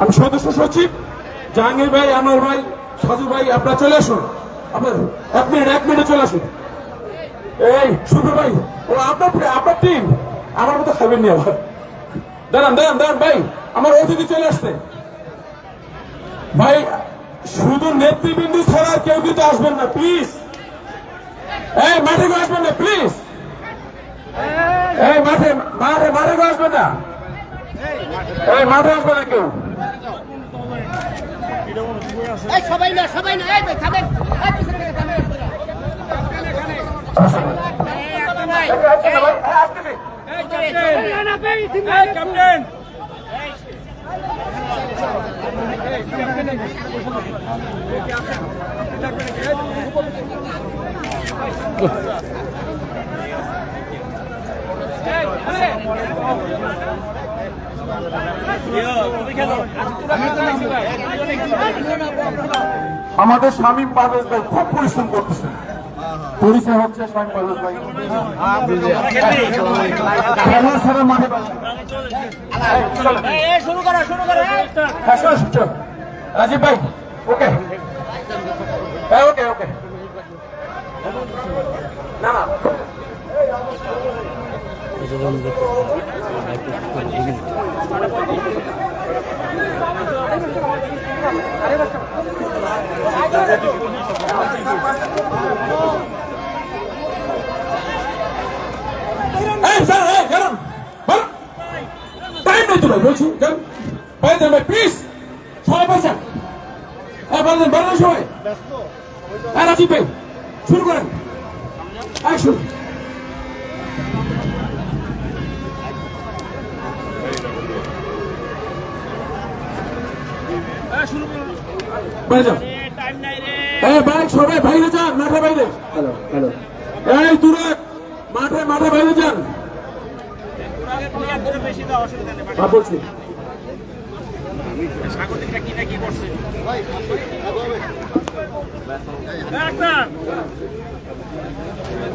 আমি সদস্য সচিব, জাহাঙ্গীর ভাই আমার ভাই, সাজু ভাই, আপনারা চলে আসুন। এক মিনিট, এক মিনিটে চলে আসুন। এই শুভ ভাই, ও আপনার আপনার টিম আমার মতো খাবেন নি আবার। দাঁড়ান দাঁড়ান দাঁড়ান, ভাই, আমার অতিথি চলে আসছে। ভাই, শুধু নেতৃবৃন্দ ছাড়া কেউ কিন্তু আসবেন না প্লিজ এই মাঠে আসবেন না প্লিজ এই মাঠে মাঠে মাঠে আসবেন না এই মাঠে আসবে না কেউ এই সবাই না সবাই না এই ভাই আমাদের স্বামী পারভেজ ভাই খুব পরিশ্রম করতেছেন পরিচয় হচ্ছে স্বামী পারভেজ ভাই খেলোয়াড় ছাড়া মাঠে হ্যাঁ। রাজীব ভাই, ওকে। হ্যাঁ ওকে ওকে না না ভাই বলছি প্লিজ সবাই বলেন সবাই। রাজীব ভাই শুরু করেন। শুরু বাইরে যাও। ভাই সবাই বাইরে যান মাঠে বাইরে। Hello hello. এই তুরাক মাঠে মাঠে বাইরে যান। হ্যাঁ বলছি। হ্যাঁ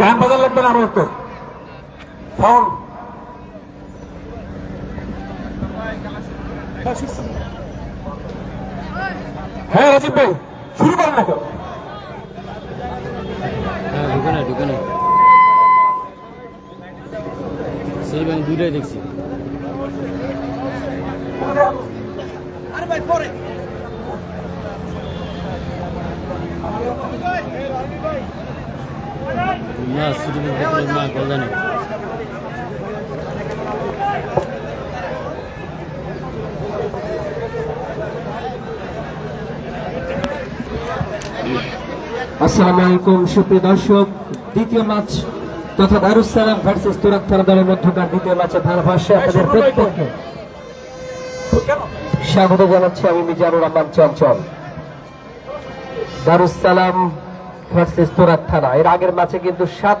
গান বাজার লাগবে না আমার তো সাউন্ড হ্যাঁ রাজীব ভাই শুরু করেন না তো হ্যাঁ ঢুকে না ঢুকে না সেই ব্যাংক দুইটাই দেখছি। না আসসালামু আলাইকুম সুপ্রিয় দর্শক। দ্বিতীয় ম্যাচ তথা দারুসালাম ভার্সেস তুরাক থানা দলের মধ্যকার দ্বিতীয় ম্যাচে ধারাভাষ্যে আপনাদের প্রত্যেককে স্বাগত জানাচ্ছি আমি মিজানুর রহমান চঞ্চল। দারুসালাম ভার্সেস তুরাক থানা এর আগের ম্যাচে কিন্তু সাত